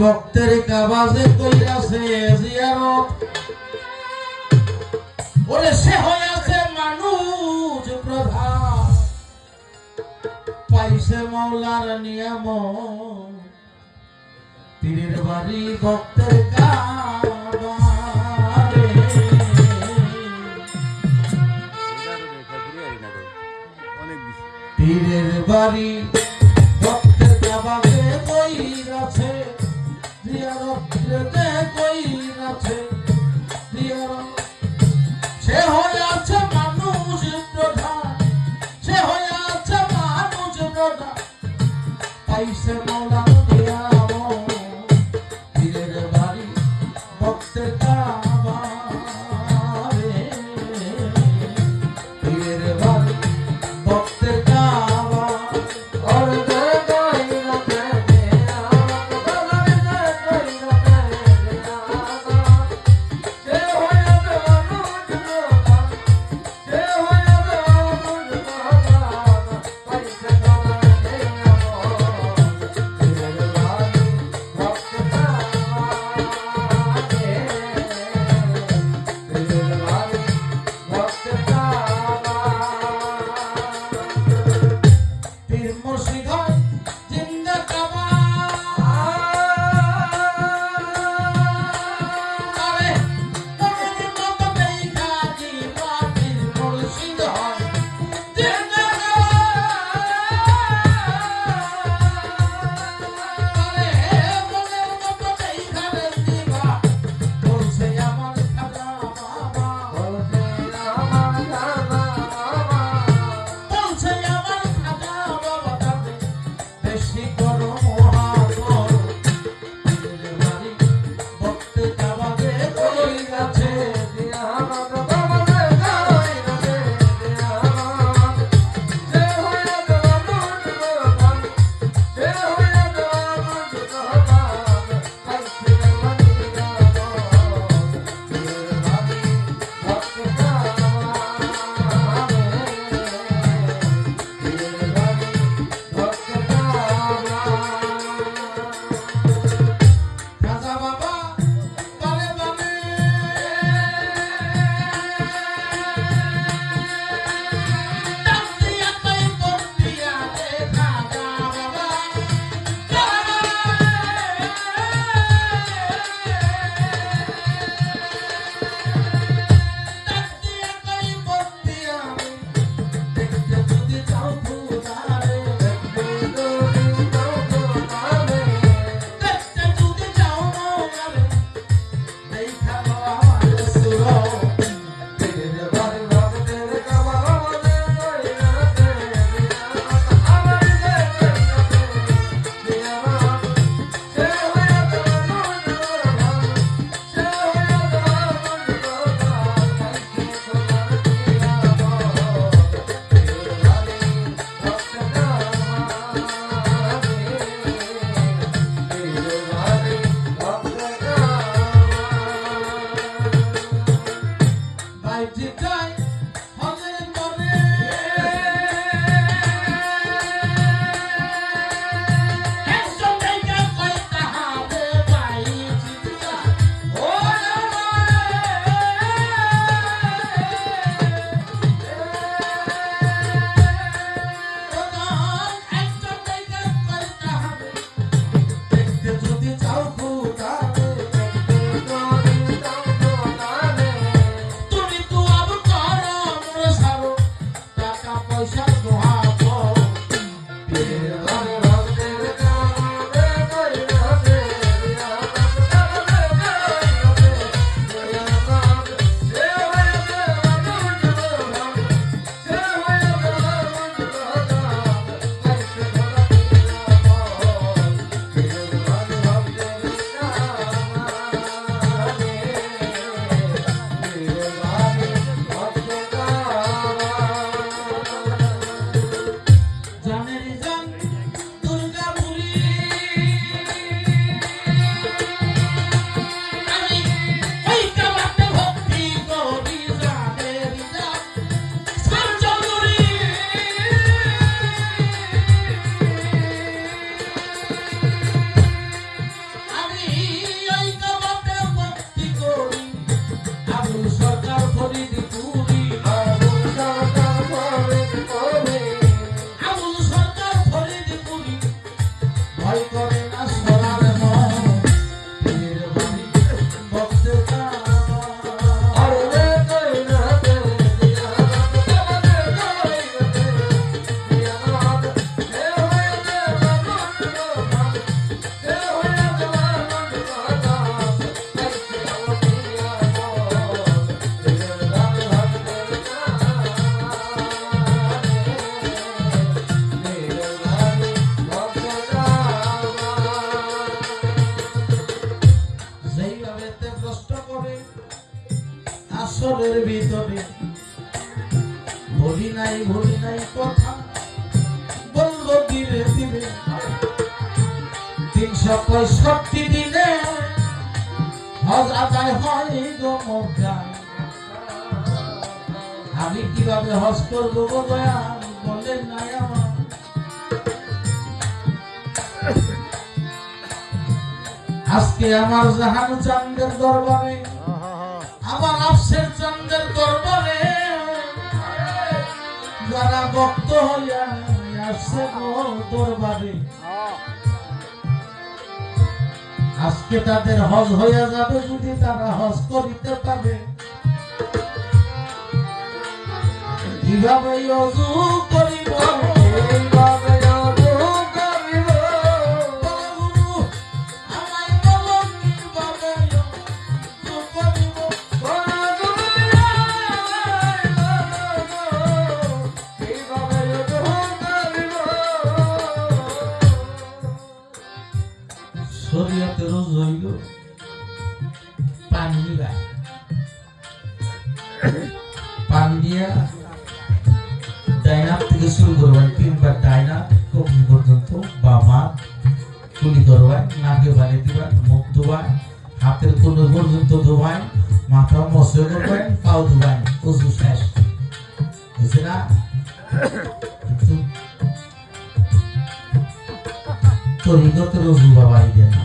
ভক্তের কাবাজে কইরাছে জিয়ারত ওরে সে হইয়াছে মানুষ প্রধান। পাইছে মাওলার নিয়ম। পীরের বাড়ি ভক্তের অনেক বাড়ি ভক্তের কাবাবে কই আছে জিয়ারতে কই আছে হজ করব বলেন নাই আমার। আজকে আমার জাহান চান্দের দরবারে, আমার আফসের চান্দের দরবারে, যারা ভক্ত দরবারে। আজকে তাদের হজ হইয়া যাবে যদি তারা হজ করিতে পারে। কীভাবে করিব। শেষ বুঝছে না কিন্তু তরিকত রজু বাবা ইদে না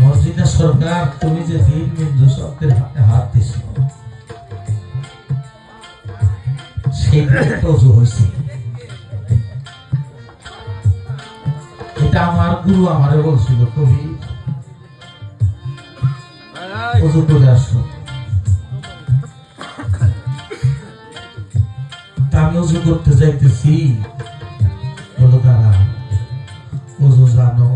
মসজিদের সরকার তুমি যে দিন বিন্দু শব্দের হাতে হাত দিছ সেই রজু হয়েছে এটা আমার গুরু আমারে বলছিল কবি অজু করে আসলো। আমি উজু করতে যাইতেছি। বলো তারা উজু জানো।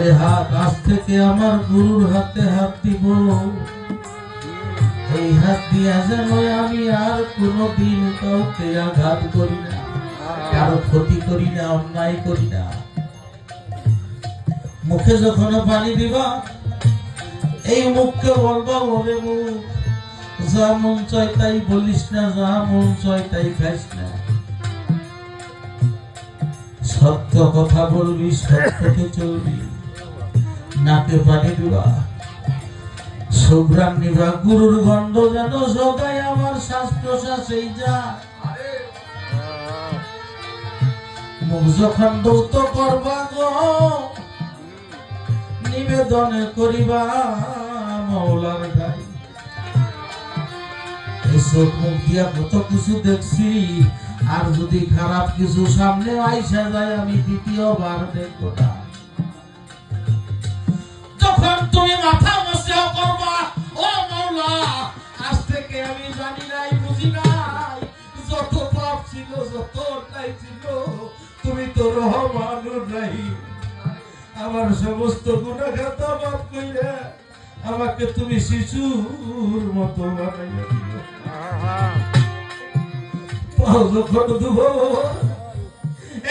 ওরে হাত, আজ থেকে আমার গুরুর হাতে হাত দিব। এই হাত দিয়া যেন আমি আর কোনোদিন কাউকে আঘাত করি না, কারও ক্ষতি করি না, অন্যায় করি না। মুখে যখন পানি দিবা, এই মুখকে বলবা, ওরে মুখ, যা মন চায় তাই বলিস না, যা মন চায় তাই খাইস না। সত্য কথা বলবি, সত্যকে চলবি। নাকে পানি দিবা সুগ্রাম নিবা গুরুর গন্ধ যেন সদাই আমার শ্বাস প্রশ্বাসেই যা মুখ যখন দৌত করবা গো, নিবেদন করিবা মৌলার এই চোখ মুখ দিয়া কত কিছু দেখছি, আর যদি খারাপ কিছু সামনে আইসা যায়, আমি দ্বিতীয়বার দেখব না। যখন তুমি মাথা মশা করবা। ও মৌলা আজ থেকে আমি জানি নাই, বুঝি নাই, যত পাপ ছিল, যত অন্যায় ছিল, তুমি তো রহমান নাই আমার সমস্ত গুণাঘাত মাফ কইরা আমাকে তুমি শিশুর মতো বানাইয়া দিও। পাও যখন দুবো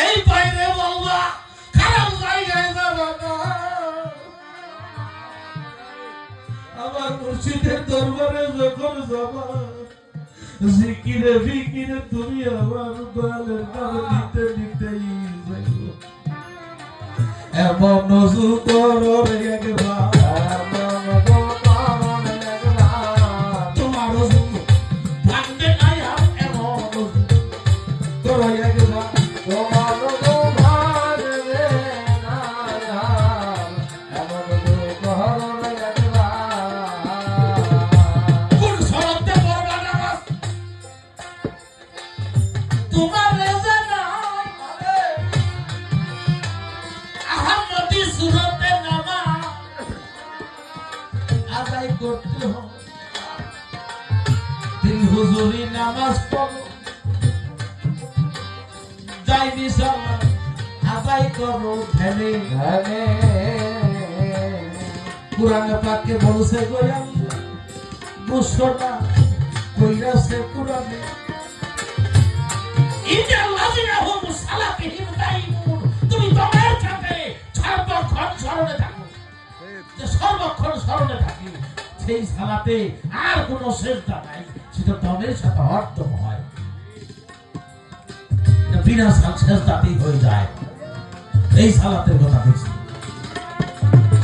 এই বাইরে বলবা খারাপ জায়গায় আমার মুর্শিদের দরবারে যখন যাবা, জিকিরে ফিকিরে তুমি আমার বালের দিতে দিতেই এমন নজু করো একবার। করতে হয় তিন হুজুরি নামাজ পড়ো যাইনি সালাম করো ধ্যানে ধ্যানে কোরআনে বলছে গোলাম তুমি তোমার সাথে সর্বক্ষণ স্মরণে থাকো যে সর্বক্ষণ স্মরণে থাকো সেই সালাতে আর কোনো শেষদা নাই, সেটা দমের সাথে অর্থম হয়। বিনা শেষদাতেই হয়ে যায়। এই সালাতের কথা বলছি।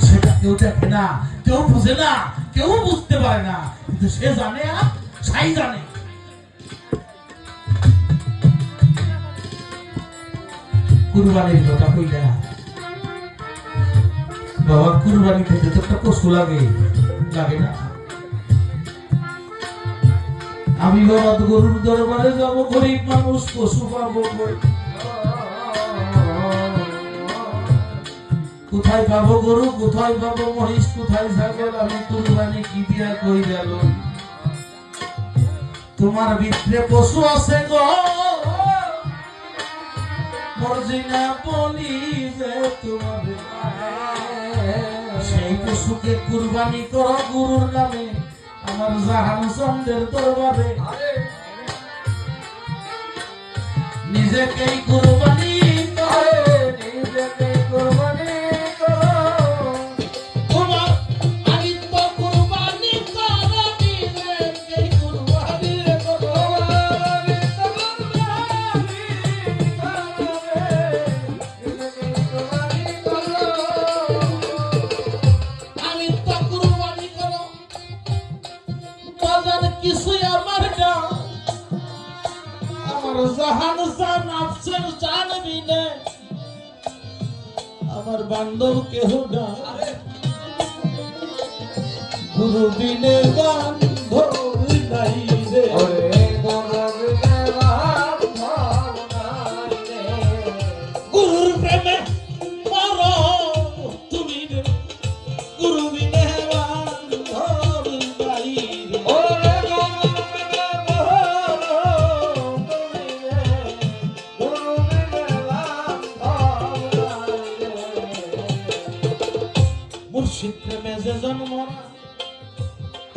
সেটা কেউ দেখে না, কেউ বুঝে না, কেউ বুঝতে পারে না, কিন্তু সে জানে আর সাই জানে। কুরবানির কথা কইলা। বাবা কুরবানি খেতে তো একটা পশু লাগে। লাগে না। আমি বাবা গরুর দরবারে যাব, গরিব মানুষ, পশু পাবো কোথায় পাবো গরু, কোথায় পাবো মহিষ, কোথায় ছাগল, আমি কুরবানি কি দিয়া কই গেল। তোমার ভিতরে পশু আছে গো। মর্জিনা বলিবে তোমার। পশুকে কুরবানি করো গুরুর নামে। আমার জাহান চন্দ্রের দরবারে। নিজেকেই কুরবানি বান্ধব কেহ না গুরু গান বান্ধব নাই রে।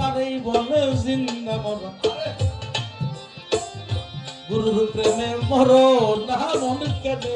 তারই বলে জিন্দা মর গুরুর প্রেমে মর না মন। কেটে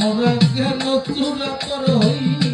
মন্দমরা কেন চূড়া কর হইবে